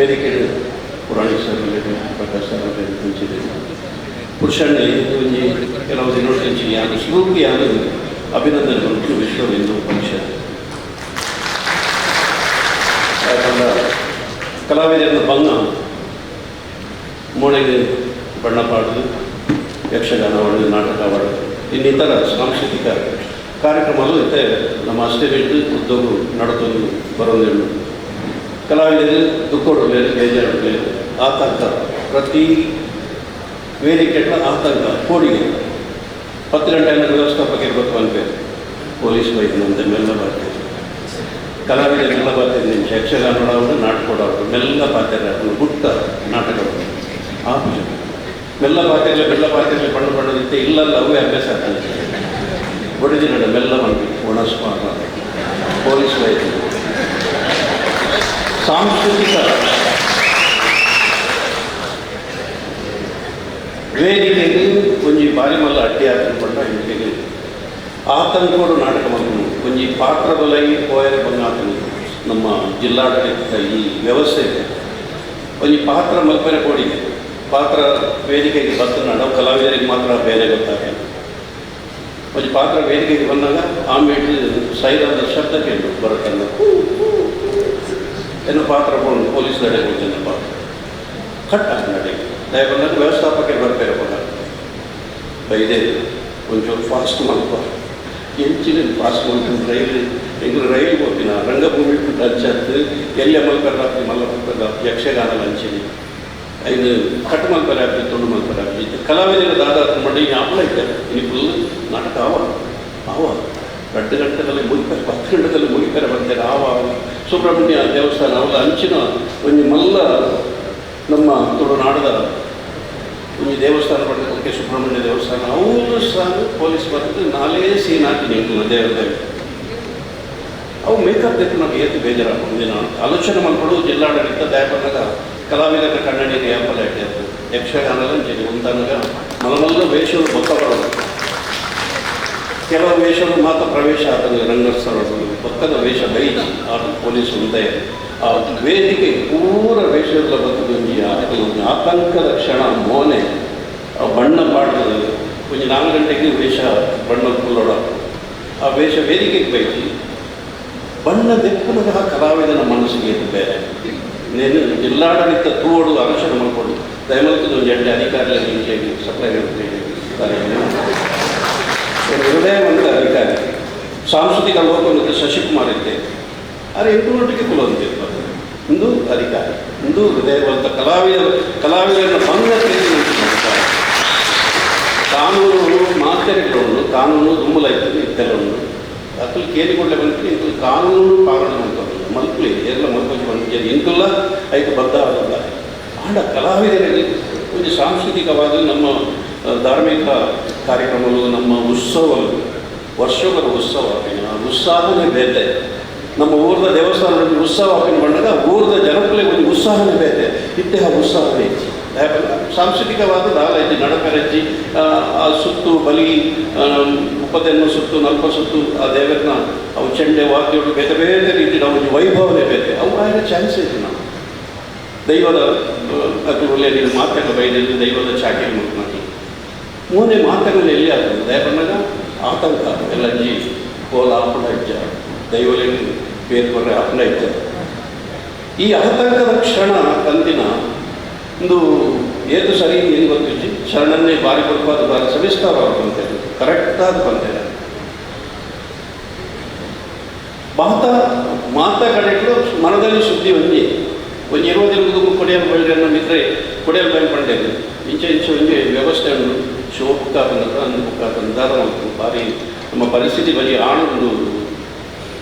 ವೇದಿಕೆ ಪುರಾಣಿ sir Prakash sir ಮುಂಚಿದೆ ಪುರುಷಣ್ಣ ಒಂಜಿ ಕೆಲವು ದಿನೊಟ್ಟಿಂಚಿ ಯಾರು ಶಿವಕ್ಕೆ ಯಾರು ಅಭಿನಂದನೆ ಬಂತು ವಿಶ್ವ ಹಿಂದೂ ಪರಿಷತ್ ಕಲಾವಿದರನ್ನು ಭಂಗ ಮೋಳೆಗೆ ಬಣ್ಣ ಪಾಡೋದು, ಯಕ್ಷಗಾನ ಮಾಡೋದು ನಾಟಕ ಮಾಡೋದು ಇನ್ನಿತರ ಸಾಂಸ್ಕೃತಿಕ ಕಾರ್ಯಕ್ರಮಗಳು ಇತ್ತೆ ನಮ್ಮ ಅಷ್ಟೇ ಉದ್ಯೋಗ ನಡತೋದು ಬರೋದೇನು ಕಲಾವಿದರು ದುಃಖಕೊಡಬೇಕು ಬೇಜಾರಬೇಕು ಆತಂಕ ಪ್ರತಿ ವೇದಿಕೆಗಳ ಆತಂಕ ಕೋಡಿಗೆ. ಹತ್ತು ಗಂಟೆಯನ್ನು ವ್ಯವಸ್ಥಾಪಕ ಇರಬೇಕು ಅನ್ಬೇಕು ಪೊಲೀಸ್ ವೈದ್ಯನಂತೆ ಮೆಲ್ಲ ಬರ್ತೀವಿ. ಕಲಾವಿದರೆಲ್ಲ ಬರ್ತಿದ್ದೆ ಯಕ್ಷಗಾನಡವರು ನಾಟಕಡವರು ಮೆಲ್ಲ ಪಾತ್ರೆಗಳು ಗುಟ್ಟ ನಾಟಕಗಳು. ಆ ಪೂಜೆ. ಮೆಲ್ಲ ಪಾತ್ರೆಗಳು ಬೆಲ್ಲ ಪಾತ್ರೆಗಳು ಬಣ್ಣ ಬಣ್ಣದಿತ್ತೆ ಇಲ್ಲಲ್ಲ ಅವೇ ಅಭ್ಯಾಸ ಆಗ್ತದೆ. ಒಡೆದಿನ ಮೆಲ್ಲ ಬಂದ್ವಿ ಒಣಸ್ಮಾರ ಪೊಲೀಸ್ ವೈದ್ಯರು. ಸಾಂಸ್ಕೃತಿಕ ವೇದಿಕೆಯಲ್ಲಿ ಒಂಜಿ ಬಾರಿ ಮಲ್ಲ ಅಡ್ಡಿ ಹಾಕಿಕೊಂಡ ಇಂಟಿಗೆ ಆತಂಕೋಡು ನಾಟಕ ಮಗನು ಒಂಜಿ ಬಲೈ ಪೋಯರ ಬಂಗಾತನು. ನಮ್ಮ ಜಿಲ್ಲಾಡಳಿತದ ಈ ವ್ಯವಸ್ಥೆ. ಒಂಜಿ ಪಾತ್ರ ಮಲ್ಪನೆ ಕೊಡಿ. ಪಾತ್ರ ವೇದಿಕೆಗೆ ಬಂದು ನಾವು ಕಲಾವಿದರಿಗೆ ಮಾತ್ರ ಬೇರೆ ಗೊತ್ತಾಗ ಒಂದು ಪಾತ್ರ ವೇದಿಕೆಗೆ ಬಂದಾಗ ಆಮೇಲೆ ಸೈರಾದ ಶಬ್ದ ಕೇಳು ಏನೋ ಪಾತ್ರ ಕೊಂಡು ಪೊಲೀಸ್ ನಡೆ ಹೋಗ್ತೇನೆ ಪಾತ್ರ ಕಟ್ ಆಗಿ ನಡೆಗೆ ದಯಬಂದಾಗ ವ್ಯವಸ್ಥಾಪಕ ಬರ್ತಾರೆ ಬಲ್ಲ ಬೈದೆ ಒಂಚೂರು ಫಾಸ್ಟ್ ಮಲ್ಪ ಎಂಚಿನ ಫಾಸ್ಟ್ ಮಾಡ್ಕೊಂಡು ರೈಲ್ ಎಂಗ್ಳು ರೈಲ್ ಹೋಗ್ತಿನ ರಂಗಭೂಮಿ ಲಂಚತ್ತು ಎಲ್ಲ ಮಲ್ಪರ ರಾತ್ರಿ ಮಲ್ಲ ಮಲ್ಪರ ಯಕ್ಷಗಾನ ಲಂಚಿನಿ ಐದು ಕಟ್ ಮಲ್ಪರ ಆಗ್ತಿ ತುಂಡು ಮಲ್ಪರ ಆಗ್ತಿ ಕಲಾವಿದರ ದಾದ ಮಂಡಿ ಆಪಲ ಇದ್ದಾರೆ ಇನ್ನು ಫುಲ್ ನಾಟಕ ಆವ ಆವ ಎರಡು ಗಂಟೆದಲ್ಲಿ ಮುಗಿತಾರೆ ಹತ್ತು ಗಂಟೆದಲ್ಲಿ ಮುಗಿತಾರೆ ಬರ್ತಾರೆ ಆವ ಸುಬ್ರಹ್ಮಣ್ಯ ದೇವಸ್ಥಾನ ಅವರ ಅಂಚಿನ ಒಂದು ಮಲ್ಲ ನಮ್ಮ ತುಳುನಾಡದ ಒಂದು ದೇವಸ್ಥಾನ ಪಡೆದಕ್ಕೆ ಸುಬ್ರಹ್ಮಣ್ಯ ದೇವಸ್ಥಾನ ಅವರು ಸಹ ಪೊಲೀಸ್ ಬರ್ತದೆ ನಾಲೇ ಸೀನ್ ಹಾಕಿ ನಿಂತು ದೇವದೇವ ಅವು ಮೇಕಪ್ ತೆಗೆದು ನಾವು ಏತು ಬೇಜಾರಾಗ ಮುಂದಿನ ಆಲೋಚನೆ ಮಾಡ್ಕೊಂಡು ಜಿಲ್ಲಾಡಳಿತ ದಯಪನ್ನಾಗ ಕಲಾವಿದರ ಕನ್ನಡಿಗೆ ಯಾಪಲ ಇಟ್ಟಿರ್ತದೆ ಯಕ್ಷಗಾನದ ಜನ ಉಂತಾನಾಗ ಮಲಮಲ್ಲ ವೇಷಗಳು ಬೊಕ್ಕ ಬರೋದು ಕೆಲವು ವೇಷಗಳು ಮಾತ್ರ ಪ್ರವೇಶ ಆಗ್ತದೆ ರಂಗಸ್ಥಳಗಳು ಪಕ್ಕದ ವೇಷ ಬೈಜಿ, ಆ ಪೊಲೀಸ್ ಮುಂದೆ. ಆ ವೇದಿಕೆ ಪೂರ ವೇಷಗಳ ಬರ್ತದೆ ಒಂದು ಆತಂಕದ ಕ್ಷಣ, ಮೋನೆ, ಆ ಬಣ್ಣ ಮಾಡಿದ್ರು ಒಂದು ನಾಲ್ಕು ಗಂಟೆಗೆ ವೇಷ, ಬಣ್ಣ ಕುಲ್ಲೋಡ. ಆ ವೇಷ ವೇದಿಕೆಗೆ ಬೈಜಿ. ಬಣ್ಣ ದೆಪ್ಪನದ ಕಲಾವಿದನ ಮನಸ್ಸಿಗೆ ಬೇರೆ ನೇನು ಜಿಲ್ಲಾಡಳಿತ ತೂಡು ಅನುಷ್ಠಾನ ಮಾಡಿಕೊಂಡು ದಯಮಲ್ತದ ಒಂದು ಎಂಟು ಅಧಿಕಾರಿಗಳ ಹಿಂಗೆ ಸಪ್ಲೈ ಹೃದಯವಂತ ಅಧಿಕಾರಿ ಸಾಂಸ್ಕೃತಿಕ ಲೋಕವನ್ನು ಶಶಿಕುಮಾರ್ ಇದ್ದೆ. ಆದರೆ ಎಂಟು ಮಟ್ಟಿಗೆ ಕುಲೊಂದಿರ್ತಾರೆ ಇಂದು ಅಧಿಕಾರಿ ಇಂದು ಹೃದಯವಂತ ಕಲಾವಿದ ಕಲಾವಿದರನ್ನು ಬಂದ ಕಾನೂನು ಮಾತೆರೆಗಳನ್ನು ಕಾನೂನು ದುಮ್ಮಲಾಯ್ತದೆ ಇತ್ತೆಲ್ಲವನ್ನು. ಅಕ್ಕಲು ಕೇಳಿಕೊಳ್ಳೆ ಬಂದರೆ ಇಂದು ಕಾನೂನು ಪಾಲನೆ ಮಾಡ್ತಾರೆ ಮಲ್ಪಲಿ ಎಲ್ಲ ಮಲ್ಪಲಿ ಬಂದಿದ್ದಾರೆ ಇಂತಲ್ಲ ಐದು ಬದ್ಧ ಆಗಲ್ಲ ಆಂಡ ಕಲಾವಿದರಲ್ಲಿ ಒಂದು ಸಾಂಸ್ಕೃತಿಕವಾದ ನಮ್ಮ ಧಾರ್ಮಿಕ ಕಾರ್ಯಕ್ರಮಗಳು ನಮ್ಮ ಉತ್ಸವ ವರ್ಷಗಳ ಉತ್ಸವ ಆ ಉತ್ಸಾಹನೇ ಬೇತೆ. ನಮ್ಮ ಊರ್ದ ದೇವಸ್ಥಾನದಲ್ಲಿ ಉತ್ಸವ ಹಾಕಿನ ಬಂದಾಗ ಊರದ ಜನಕ್ಕಲೇ ಒಂದು ಉತ್ಸಾಹನೇ ಬೇತೆ. ಉತ್ಸಾಹವೇ ಇತ್ತು. ಸಾಂಸ್ಕೃತಿಕವಾದ ನಾಲೆಜ್ಜಿ ನಡಕರಜ್ಜಿ ಆ, ಸುತ್ತು ಬಲಿ ಉಪದೆನ್ನು ಸುತ್ತು ನಲ್ಪ ಸುತ್ತು ಆ ದೇವರನ್ನ ಅವು ಚೆಂಡೆ ವಾದ್ಯಗಳು ಬೇರೆ ಬೇರೆ ರೀತಿ ನಾವು ವೈಭವನೇ ಬೇತೆ. ಅವು ಆಗ ಚಾನ್ಸ್ ಇದೆ ನಾವು ದೈವದ ಅದುವಲ್ಲಿ ನೀನು ಮಾತನ್ನು ಬೈದಲ್ಲಿ ದೈವದ ಚಾಟಿ ಮಾಡಿ ಮೂರನೇ ಮಾತುಗಳು ಎಲ್ಲಿ ಆಗ್ತದೆ ದಯ ಆತಂಕ, ಎಲ್ಲ ಜಿ, ಕೋಲ ಆಪಣ ದೈವಲಿ ಬೇರೆ ಆಪಣ ಈ ಆತಂಕದ ಕ್ಷಣ ಕಂದಿನ ಒಂದು ಏತು ಸರಿ ಏನು ಗೊತ್ತಿಜ್ಜಿ ಶರಣನ್ನೇ ಬಾರಿ ಕೊಡ್ಬಾರ್ದು, ಬಾರಿ ಬಂತೇನೆ ಕರೆಕ್ಟಾದ ಬಂತೇನೆ ಮಾತ ಮಾತ ಕಡೆಗಳು ಮನದಲ್ಲಿ ಸುದ್ದಿ ಒಂಜಿ ಒಂಜಿ ಇರುವುದ ಕೊಡಿಯಲು ಅನ್ನೋ ಮಿತ್ರೆ ಕೊಡಿಯಲ್ ಬಯಲು ಪಂಡೇನು ಇಂಚೆ ಇಂಚೆ ಒಂಜಿ ವ್ಯವಸ್ಥೆ ಶೋ ಬುಕ್ ಹಾಕಂದ್ರೆ ಅಂದು ಬುಕ್ ಹಾಕಂದು ದಾದ ಮಾಡ್ಕೊಂಡು ಭಾರಿ ನಮ್ಮ ಪರಿಸ್ಥಿತಿ ಬರೀ ಆಣು ಒಂದು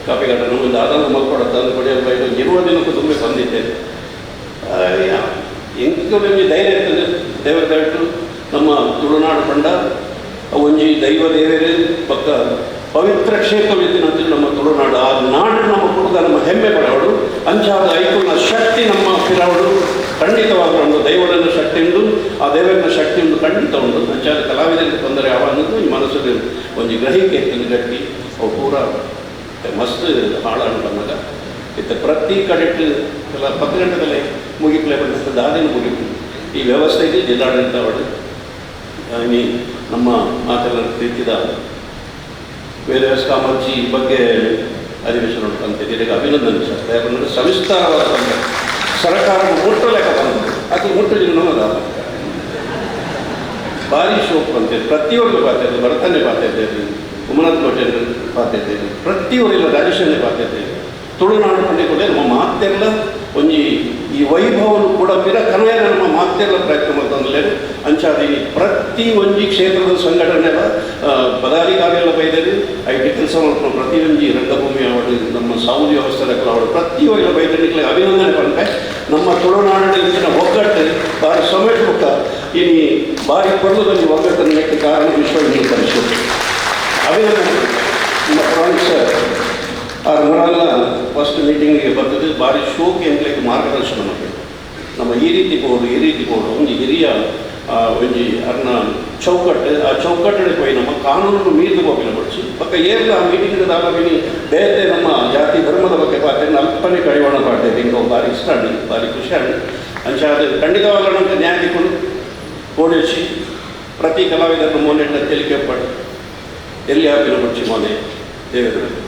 ಕಾಪಿ ಘಟನೆ ಒಂದು ಆದಾನ ಮಲ್ಕೊಡೋದು ಅಂದು ಬಯಲು ಇರುವ ದಿನಕ್ಕೂ ತುಂಬ ಬಂದಿದ್ದೆ. ಎಂಕೊಂಜಿ ಧೈರ್ಯ ಇರ್ತದೆ. ದೇವರ ದಯವಿಟ್ಟು ನಮ್ಮ ತುಳುನಾಡು ಪಂಡ, ಒಂಜಿ ದೈವ ದೇವರೇ, ಪಕ್ಕ ಪವಿತ್ರ ಕ್ಷೇತ್ರವಿದ್ದಿನಂತ ನಮ್ಮ ತುಳುನಾಡು. ಆ ನಾಡು ನಮ್ಮ ಕುಟುಂಬ ನಮ್ಮ ಹೆಮ್ಮೆ ಪಡವಡು ಅಂಚಾದ ಐಕುನ ಶಕ್ತಿ ನಮ್ಮ ಫಿರವಡು ಖಂಡಿತವಾಗಿ ಒಂದು ಶಕ್ತಿ ಉಂಟು, ಆ ದೇವರನ್ನ ಶಕ್ತಿ ಎಂದು ಖಂಡಿತ ಉಂಟು. ಸಂಚಾರ ಕಲಾವಿದರಿಗೆ ತೊಂದರೆ ಯಾವಾಗಲೂ ಈ ಮನಸ್ಸಲ್ಲಿ ಒಂದು ಗ್ರಹಿಕೆ ಗಟ್ಟಿ ಅವು ಪೂರ ಮಸ್ತ್ ಹಾಳಾಡು ಬಂದಾಗ ಇತ್ತ ಪ್ರತಿ ಕಡೆಟ್ ಎಲ್ಲ ಪತ್ತು ಗಂಟೆದಲ್ಲೇ ಮುಗಿಪ್ಲೆ ಬಂದಂಥ ದಾದಿನ ಮುಗಿಪು. ಈ ವ್ಯವಸ್ಥೆಗೆ ಜಿಲ್ಲಾಡಳಿತ ಒಳ್ಳೆ ಈ ನಮ್ಮ ಮಾತೆಲ್ಲ ತಿಳಿಸಿದ ವೇದವ್ಯಾಸ ಕಾಮರ್ಜಿ ಬಗ್ಗೆ ಅಧಿವೇಶನ ಇದಕ್ಕೆ ಅಭಿನಂದನೆ ಸರ್. ಯಾಕಂದರೆ ಸವಿಸ್ತಾರವಾದ ಒಂದು ಒಟ್ಟು ಲೆಕ್ಕ ಬಂದಿದೆ ಅದು ಮುಟ್ಟಲಿಕ್ಕೆ ನಮ್ಮದು? ಭಾರಿ ಶೋಕ್ ಅಂತೇಳಿ ಪ್ರತಿಯೊಂದು ಪಾತ್ರ ಭರತನೇ ಪಾತ್ರ ಇದೆ ಉಮನಾಥ್ ಕೋಟೆ ಪಾತ್ರ ಇದ್ದೇವೆ ಪ್ರತಿಯೊಬ್ಬರಿಲ್ಲ ರಾಜೇಶನೇ ಪಾತ್ರ ಇದೆ ತುಳುನಾಡು ಕಂಡಿಕೊಂಡೆ ನಮ್ಮ ಮಾತೆಲ್ಲ ಒಂಜಿ ಈ ವೈಭವನು ಕೂಡ ಪಿರ ಕನಯ ನಮ್ಮ ಮಾತೆಲ್ಲ ಪ್ರಯತ್ನ ಮಾಡ್ತಂದ್ರೆ ಅಂಚಾದಿ ಪ್ರತಿ ಒಂಜಿ ಕ್ಷೇತ್ರದ ಸಂಘಟನೆ ಪದಾಧಿಕಾರಿಗಳ ಬೈದರೆ ಐ ಟಿ ಕೆಲಸ ಮಾಡ್ಕೊಂಡು ಪ್ರತಿ ಒಂಜಿ ರಂಗಭೂಮಿ ಅವಳು ನಮ್ಮ ಸಾಮೂಹಿಕ ವ್ಯವಸ್ಥೆ ಅವಳು ಪ್ರತಿಯೊಬ್ಬರ ಬೈದನಿಗೆ ಅಭಿನಂದನೆ ಬಂದರೆ ನಮ್ಮ ತುಳುನಾಡಿನ ಇಂಚಿನ ಒಗ್ಗಟ್ಟು ಬಾರಿ ಸೊಮೆಟ್ ಬುಕ್ಕ ಇನಿ ಬಾರಿ ಕೊಡಲುದಲ್ಲಿ ಒಗ್ಗಟ್ಟನ್ನು ನೆಟ್ಟ ಕಾರಣ ವಿಶ್ವ ಹಿಂದೂ ಪರಿಷತ್ ಅಭಿನಂದನೆ ನಮ್ಮ ಫ್ರಾನ್ಸ್ ಆ ಮೊರಾಲ ಫಸ್ಟ್ ಮೀಟಿಂಗಿಗೆ ಬರ್ತದೆ ಭಾರಿ ಶೋಕಿ ಎಂಗ್ಲಿಕ್ಕೆ ಮಾರ್ಗದರ್ಶನ ಮಾಡಿ ನಮ್ಮ ಈ ರೀತಿ ಪೋಡು ಈ ರೀತಿ ಪೋಡು ಒಂದು ಹಿರಿಯ ಆ, ಒಂಜಿ ಅರ್ನ ಚೌಕಟ್ ಆ ಚೌಕಟ್ಟಡೆ ಪೋಯಿ ನಮ್ಮ ಕಾನೂನು ಮೀರಿದು ಹೋಗಿಲ್ಲ ಬಡಿಸಿ ಪಕ್ಕ ಏರ್ಲ ಆ ಮೀಟಿಂಗ್ ದಾಬಿ ಬೇರೆ ನಮ್ಮ ಜಾತಿ ಧರ್ಮದ ಬಗ್ಗೆ ಪಾತೆ ಅಲ್ಪನೆ ಕಡಿವಾಣ ಪಾಡ್ತೇವೆ ಹಿಂಗೆ ಭಾರಿ ಇಷ್ಟ ಆಡಿ ಭಾರಿ ಖುಷಿ ಆಡಿ ಅಂಚ ಅದು ಖಂಡಿತವಾಗ್ಲೂ ನಮಗೆ ನ್ಯಾಯ ದಿಕ್ಕೊಂಡು ಓಡಿಸಿ ಪ್ರತಿ ಕಲಾವಿದರನ್ನು ಮೋನೆಟ್ಟ ತೆಲಿಕೆ ಪಟ್ಟು ಎಲ್ಲಿ ಹಾಕಿನ ಬಡ್ಸಿ ಮೋನೆ ದೇವರು